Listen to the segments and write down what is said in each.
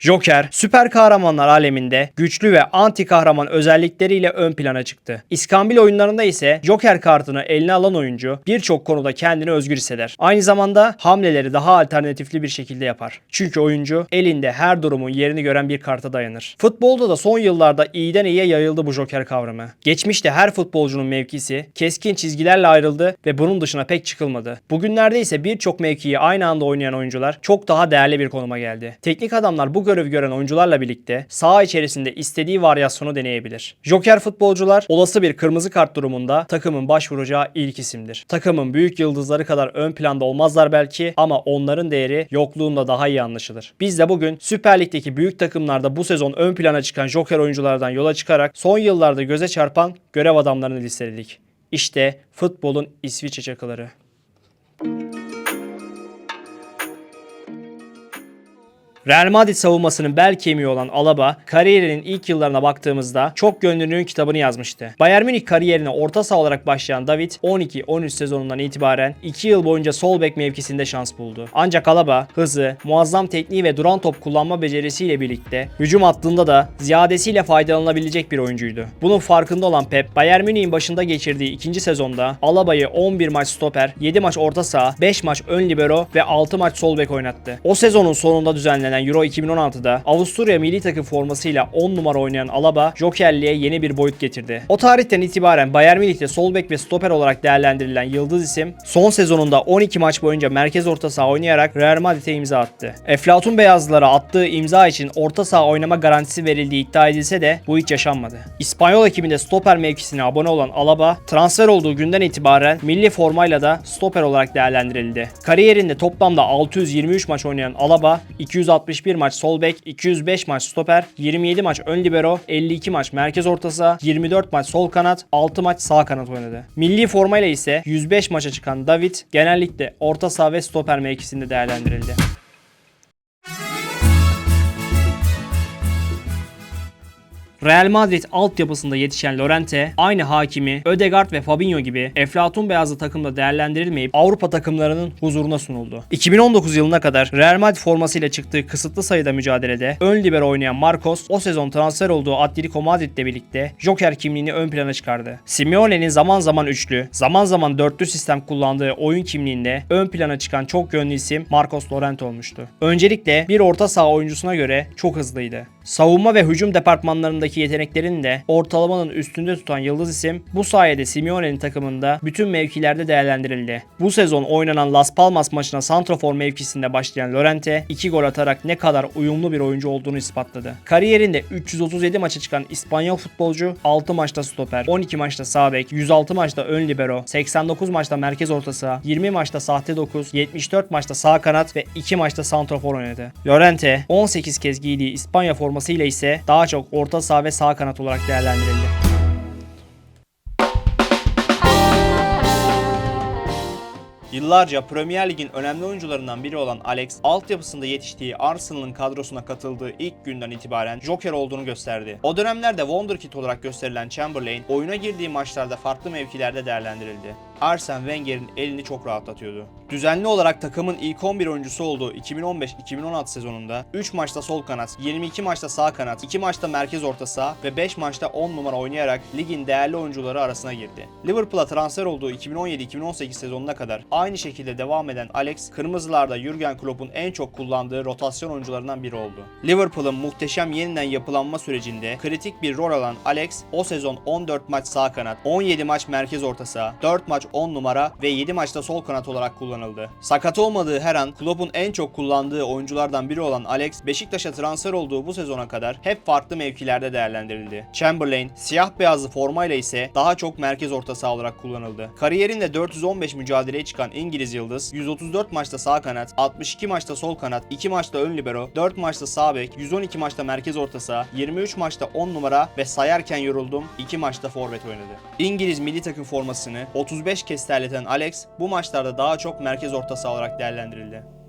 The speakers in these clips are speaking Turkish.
Joker, süper kahramanlar aleminde güçlü ve anti kahraman özellikleriyle ön plana çıktı. İskambil oyunlarında ise Joker kartını eline alan oyuncu birçok konuda kendini özgür hisseder. Aynı zamanda hamleleri daha alternatifli bir şekilde yapar. Çünkü oyuncu elinde her durumun yerini gören bir karta dayanır. Futbolda da son yıllarda iyiden iyiye yayıldı bu Joker kavramı. Geçmişte her futbolcunun mevkisi keskin çizgilerle ayrıldı ve bunun dışına pek çıkılmadı. Bugünlerde ise birçok mevkiyi aynı anda oynayan oyuncular çok daha değerli bir konuma geldi. Teknik adamlar bu görevi gören oyuncularla birlikte saha içerisinde istediği varyasyonu deneyebilir. Joker futbolcular olası bir kırmızı kart durumunda takımın başvuracağı ilk isimdir. Takımın büyük yıldızları kadar ön planda olmazlar belki ama onların değeri yokluğunda daha iyi anlaşılır. Biz de bugün Süper Lig'deki büyük takımlarda bu sezon ön plana çıkan Joker oyunculardan yola çıkarak son yıllarda göze çarpan görev adamlarını listeledik. İşte futbolun İsviçre çakıları. Real Madrid savunmasının bel kemiği olan Alaba, kariyerinin ilk yıllarına baktığımızda çok gönüllünün kitabını yazmıştı. Bayern Münih kariyerine orta saha olarak başlayan David, 12-13 sezonundan itibaren 2 yıl boyunca sol bek mevkisinde şans buldu. Ancak Alaba, hızı, muazzam tekniği ve duran top kullanma becerisiyle birlikte hücum hattında da ziyadesiyle faydalanabilecek bir oyuncuydu. Bunun farkında olan Pep, Bayern Münih'in başında geçirdiği ikinci sezonda Alaba'yı 11 maç stoper, 7 maç orta saha, 5 maç ön libero ve 6 maç sol bek oynattı. O sezonun sonunda düzenlenen Euro 2016'da Avusturya milli takım formasıyla 10 numara oynayan Alaba, Jokerliğe yeni bir boyut getirdi. O tarihten itibaren Bayern Münih'te sol bek ve stoper olarak değerlendirilen yıldız isim, son sezonunda 12 maç boyunca merkez orta saha oynayarak Real Madrid'e imza attı. Eflatun Beyazlılara attığı imza için orta saha oynama garantisi verildiği iddia edilse de bu hiç yaşanmadı. İspanyol ekibinde stoper mevkisine abone olan Alaba, transfer olduğu günden itibaren milli formayla da stoper olarak değerlendirildi. Kariyerinde toplamda 623 maç oynayan Alaba, 261 maç sol bek, 205 maç stoper, 27 maç ön libero, 52 maç merkez orta saha, 24 maç sol kanat, 6 maç sağ kanat oynadı. Milli formayla ise 105 maça çıkan David genellikle orta saha ve stoper mevkisinde değerlendirildi. Real Madrid altyapısında yetişen Llorente, aynı hakimi Ödegaard ve Fabinho gibi Eflatun beyazlı takımda değerlendirilmeyip Avrupa takımlarının huzuruna sunuldu. 2019 yılına kadar Real Madrid formasıyla çıktığı kısıtlı sayıda mücadelede ön libero oynayan Marcos, o sezon transfer olduğu Atletico Madrid'le birlikte Joker kimliğini ön plana çıkardı. Simeone'nin zaman zaman üçlü, zaman zaman dörtlü sistem kullandığı oyun kimliğinde ön plana çıkan çok yönlü isim Marcos Llorente olmuştu. Öncelikle bir orta saha oyuncusuna göre çok hızlıydı. Savunma ve hücum departmanlarındaki yeteneklerini de ortalamanın üstünde tutan yıldız isim bu sayede Simeone'nin takımında bütün mevkilerde değerlendirildi. Bu sezon oynanan Las Palmas maçına santrafor mevkisinde başlayan Llorente 2 gol atarak ne kadar uyumlu bir oyuncu olduğunu ispatladı. Kariyerinde 337 maça çıkan İspanyol futbolcu 6 maçta stoper, 12 maçta sağ bek, 106 maçta ön libero, 89 maçta merkez orta saha, 20 maçta sahte 9, 74 maçta sağ kanat ve 2 maçta santrafor oynadı. Llorente 18 kez giydiği İspanya formasıyla ise daha çok orta saha ve sağ kanat olarak değerlendirildi. Yıllarca Premier Lig'in önemli oyuncularından biri olan Alex, altyapısında yetiştiği Arsenal'ın kadrosuna katıldığı ilk günden itibaren Joker olduğunu gösterdi. O dönemlerde Wonderkid olarak gösterilen Chamberlain, oyuna girdiği maçlarda farklı mevkilerde değerlendirildi. Arsene Wenger'in elini çok rahatlatıyordu. Düzenli olarak takımın ilk 11 oyuncusu olduğu 2015-2016 sezonunda 3 maçta sol kanat, 22 maçta sağ kanat, 2 maçta merkez orta saha ve 5 maçta 10 numara oynayarak ligin değerli oyuncuları arasına girdi. Liverpool'a transfer olduğu 2017-2018 sezonuna kadar aynı şekilde devam eden Alex, Kırmızılar'da Jurgen Klopp'un en çok kullandığı rotasyon oyuncularından biri oldu. Liverpool'un muhteşem yeniden yapılanma sürecinde kritik bir rol alan Alex, o sezon 14 maç sağ kanat, 17 maç merkez orta saha, 4 maç 10 numara ve 7 maçta sol kanat olarak kullanıldı. Sakat olmadığı her an Klopp'un en çok kullandığı oyunculardan biri olan Alex, Beşiktaş'a transfer olduğu bu sezona kadar hep farklı mevkilerde değerlendirildi. Chamberlain, siyah beyazlı formayla ise daha çok merkez orta saha olarak kullanıldı. Kariyerinde 415 mücadeleye çıkan İngiliz yıldız, 134 maçta sağ kanat, 62 maçta sol kanat, 2 maçta ön libero, 4 maçta sağ bek, 112 maçta merkez orta saha, 23 maçta 10 numara ve sayarken yoruldum 2 maçta forvet oynadı. İngiliz milli takım formasını 35 kez terleten Alex bu maçlarda daha çok merkez orta saha olarak değerlendirildi.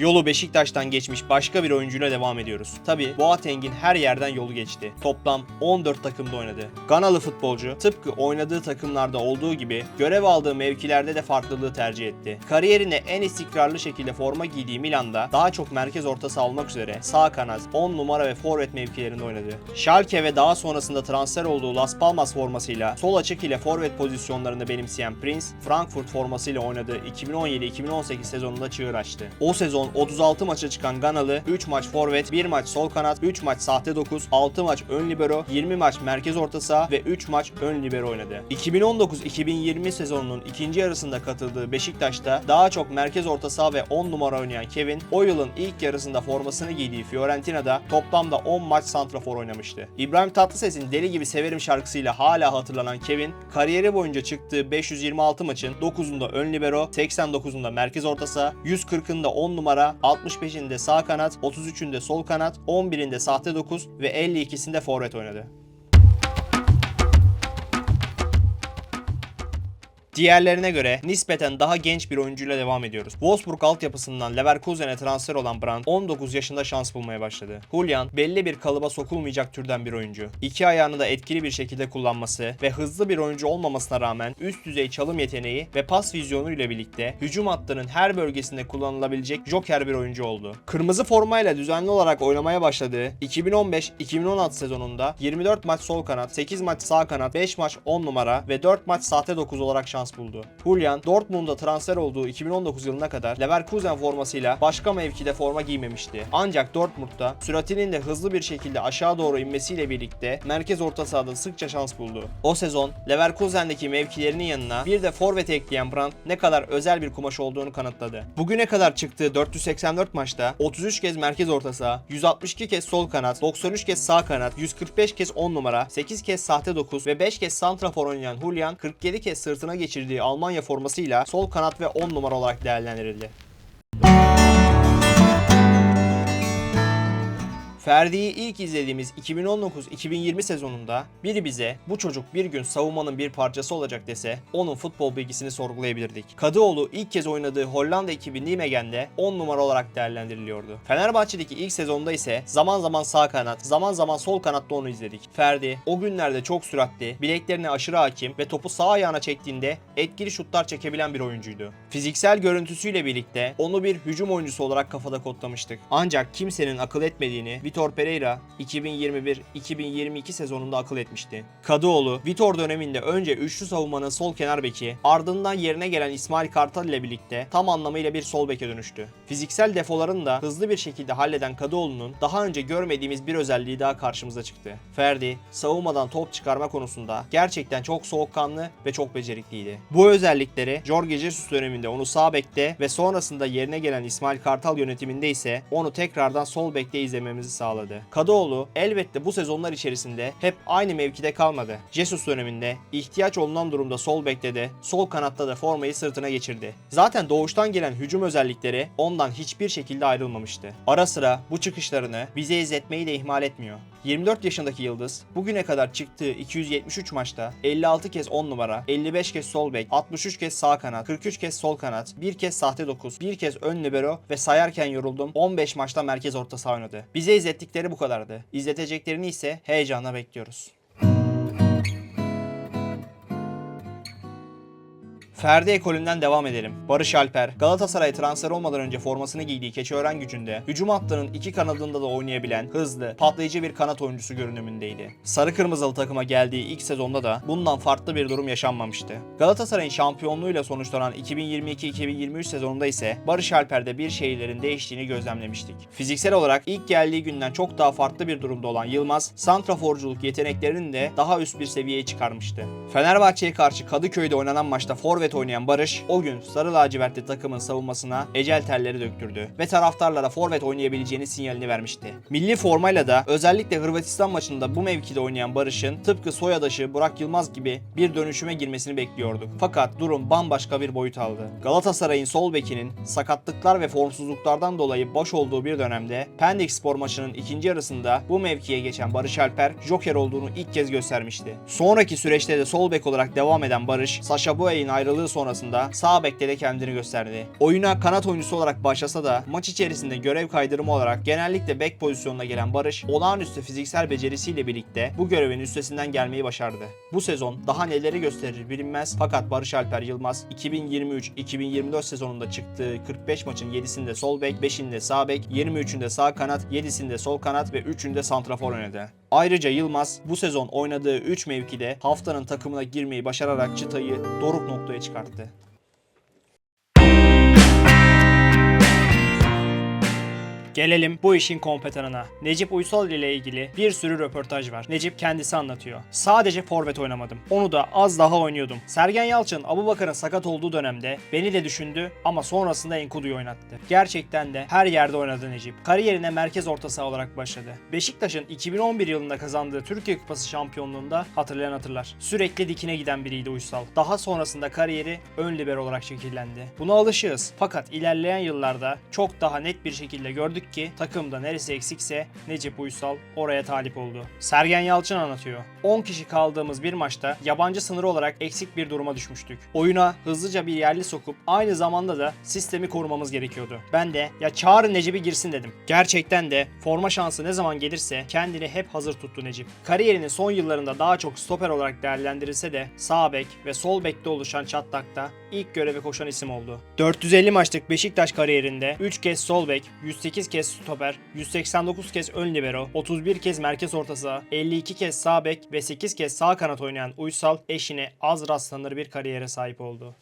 Yolu Beşiktaş'tan geçmiş başka bir oyuncuyla devam ediyoruz. Tabi Boateng'in her yerden yolu geçti. Toplam 14 takımda oynadı. Ganalı futbolcu tıpkı oynadığı takımlarda olduğu gibi görev aldığı mevkilerde de farklılığı tercih etti. Kariyerine en istikrarlı şekilde forma giydiği Milan'da daha çok merkez ortası almak üzere sağ kanat, 10 numara ve forvet mevkilerinde oynadı. Schalke ve daha sonrasında transfer olduğu Las Palmas formasıyla sol açık ile forvet pozisyonlarını benimseyen Prince, Frankfurt formasıyla oynadığı 2017-2018 sezonunda çığır açtı. O sezon 36 maça çıkan Ganalı 3 maç forvet, 1 maç sol kanat, 3 maç sahte 9, 6 maç ön libero, 20 maç merkez orta saha ve 3 maç ön libero oynadı. 2019-2020 sezonunun ikinci yarısında katıldığı Beşiktaş'ta daha çok merkez orta saha ve 10 numara oynayan Kevin, o yılın ilk yarısında formasını giydiği Fiorentina'da toplamda 10 maç santrafor oynamıştı. İbrahim Tatlıses'in Deli Gibi Severim şarkısıyla hala hatırlanan Kevin, kariyeri boyunca çıktığı 526 maçın 9'unda ön libero, 89'unda merkez orta saha, 140'ında 10 numara, 65'inde sağ kanat, 33'ünde sol kanat, 11'inde sahte 9 ve 52'sinde forvet oynadı. Diğerlerine göre nispeten daha genç bir oyuncuyla devam ediyoruz. Wolfsburg altyapısından Leverkusen'e transfer olan Brandt 19 yaşında şans bulmaya başladı. Julian belli bir kalıba sokulmayacak türden bir oyuncu. İki ayağını da etkili bir şekilde kullanması ve hızlı bir oyuncu olmamasına rağmen üst düzey çalım yeteneği ve pas vizyonu ile birlikte hücum hattının her bölgesinde kullanılabilecek joker bir oyuncu oldu. Kırmızı formayla düzenli olarak oynamaya başladığı 2015-2016 sezonunda 24 maç sol kanat, 8 maç sağ kanat, 5 maç 10 numara ve 4 maç sahte 9 olarak şans buldu. Julian, Dortmund'a transfer olduğu 2019 yılına kadar Leverkusen formasıyla başka mevkide forma giymemişti. Ancak Dortmund'da süratinin de hızlı bir şekilde aşağı doğru inmesiyle birlikte merkez orta sahada sıkça şans buldu. O sezon Leverkusen'deki mevkilerinin yanına bir de forvet ekleyen Brandt ne kadar özel bir kumaş olduğunu kanıtladı. Bugüne kadar çıktığı 484 maçta 33 kez merkez orta saha, 162 kez sol kanat, 93 kez sağ kanat, 145 kez 10 numara, 8 kez sahte 9 ve 5 kez santrafor oynayan Julian 47 kez sırtına geçirdiği Almanya formasıyla sol kanat ve 10 numara olarak değerlendirildi. Ferdi'yi ilk izlediğimiz 2019-2020 sezonunda biri bize bu çocuk bir gün savunmanın bir parçası olacak dese onun futbol bilgisini sorgulayabilirdik. Kadıoğlu ilk kez oynadığı Hollanda ekibi Nijmegen'de 10 numara olarak değerlendiriliyordu. Fenerbahçe'deki ilk sezonda ise zaman zaman sağ kanat, zaman zaman sol kanatta onu izledik. Ferdi o günlerde çok süratli, bileklerine aşırı hakim ve topu sağ ayağına çektiğinde etkili şutlar çekebilen bir oyuncuydu. Fiziksel görüntüsüyle birlikte onu bir hücum oyuncusu olarak kafada kodlamıştık. Ancak kimsenin akıl etmediğini Vitor Pereira 2021-2022 sezonunda akıl etmişti. Kadıoğlu, Vitor döneminde önce üçlü savunmanın sol kenar beki, ardından yerine gelen İsmail Kartal ile birlikte tam anlamıyla bir sol beke dönüştü. Fiziksel defolarını da hızlı bir şekilde halleden Kadıoğlu'nun daha önce görmediğimiz bir özelliği daha karşımıza çıktı. Ferdi, savunmadan top çıkarma konusunda gerçekten çok soğukkanlı ve çok becerikliydi. Bu özellikleri Jorge Jesus döneminde onu sağ bekte ve sonrasında yerine gelen İsmail Kartal yönetiminde ise onu tekrardan sol bekte izlememizi sağladı. Kadıoğlu elbette bu sezonlar içerisinde hep aynı mevkide kalmadı. Jesus döneminde ihtiyaç olunan durumda sol bekte de sol kanatta da formayı sırtına geçirdi. Zaten doğuştan gelen hücum özellikleri ondan hiçbir şekilde ayrılmamıştı. Ara sıra bu çıkışlarını bize izletmeyi de ihmal etmiyor. 24 yaşındaki Yıldız bugüne kadar çıktığı 273 maçta 56 kez 10 numara, 55 kez sol bek, 63 kez sağ kanat, 43 kez sol kanat, 1 kez sahte 9, 1 kez ön libero ve sayarken yoruldum 15 maçta merkez orta saha oynadı. Bize izlettikleri bu kadardı. İzleteceklerini ise heyecanla bekliyoruz. Ferdi ekolünden devam edelim. Barış Alper, Galatasaray transfer olmadan önce formasını giydiği Keçiören gücünde hücum hattının iki kanadında da oynayabilen hızlı, patlayıcı bir kanat oyuncusu görünümündeydi. Sarı kırmızılı takıma geldiği ilk sezonda da bundan farklı bir durum yaşanmamıştı. Galatasaray'ın şampiyonluğuyla sonuçlanan 2022-2023 sezonunda ise Barış Alper'de bir şeylerin değiştiğini gözlemlemiştik. Fiziksel olarak ilk geldiği günden çok daha farklı bir durumda olan Yılmaz, santraforculuk yeteneklerini de daha üst bir seviyeye çıkarmıştı. Fenerbahçe'ye karşı Kadıköy'de oynanan maçta forvet oynayan Barış, o gün sarı lacivertli takımın savunmasına ecel telleri döktürdü ve taraftarlara forvet oynayabileceğini sinyalini vermişti. Milli formayla da özellikle Hırvatistan maçında bu mevkide oynayan Barış'ın tıpkı soyadaşı Burak Yılmaz gibi bir dönüşüme girmesini bekliyorduk. Fakat durum bambaşka bir boyut aldı. Galatasaray'ın sol bekinin sakatlıklar ve formsuzluklardan dolayı boş olduğu bir dönemde Pendik spor maçının ikinci yarısında bu mevkiye geçen Barış Alper Joker olduğunu ilk kez göstermişti. Sonraki süreçte de sol bek olarak devam eden Barış, Sasha Boye'nin ayrılığı sakatlığı sonrasında sağ bekte de kendini gösterdi. Oyuna kanat oyuncusu olarak başlasa da maç içerisinde görev kaydırımı olarak genellikle bek pozisyonuna gelen Barış olağanüstü fiziksel becerisiyle birlikte bu görevin üstesinden gelmeyi başardı. Bu sezon daha neleri gösterir bilinmez fakat Barış Alper Yılmaz 2023-2024 sezonunda çıktığı 45 maçın 7'sinde sol bek, 5'inde sağ bek, 23'ünde sağ kanat, 7'sinde sol kanat ve 3'ünde santrafor oynadı. Ayrıca Yılmaz bu sezon oynadığı 3 mevkide haftanın takımına girmeyi başararak çıtayı doruk noktaya çıkarttı. Gelelim bu işin kompetanına. Necip Uysal ile ilgili bir sürü röportaj var. Necip kendisi anlatıyor. Sadece forvet oynamadım. Onu da az daha oynuyordum. Sergen Yalçın Abubakar'ın sakat olduğu dönemde beni de düşündü ama sonrasında Enkudu'yu oynattı. Gerçekten de her yerde oynadı Necip. Kariyerine merkez orta saha olarak başladı. Beşiktaş'ın 2011 yılında kazandığı Türkiye Kupası şampiyonluğunda hatırlayan hatırlar. Sürekli dikine giden biriydi Uysal. Daha sonrasında kariyeri ön libero olarak şekillendi. Buna alışığız. Fakat ilerleyen yıllarda çok daha net bir şekilde gördük ki takımda neresi eksikse Necip Uysal oraya talip oldu. Sergen Yalçın anlatıyor. 10 kişi kaldığımız bir maçta yabancı sınırı olarak eksik bir duruma düşmüştük. Oyuna hızlıca bir yerli sokup aynı zamanda da sistemi korumamız gerekiyordu. Ben de ya çağırın Necip'i girsin dedim. Gerçekten de forma şansı ne zaman gelirse kendini hep hazır tuttu Necip. Kariyerinin son yıllarında daha çok stoper olarak değerlendirilse de sağ bek ve sol bekte oluşan çatlakta ilk göreve koşan isim oldu. 450 maçlık Beşiktaş kariyerinde 3 kez sol bek, 108 kez stoper, 189 kez ön libero, 31 kez merkez orta saha, 52 kez sağ bek ve 8 kez sağ kanat oynayan Uysal eşine az rastlanır bir kariyere sahip oldu.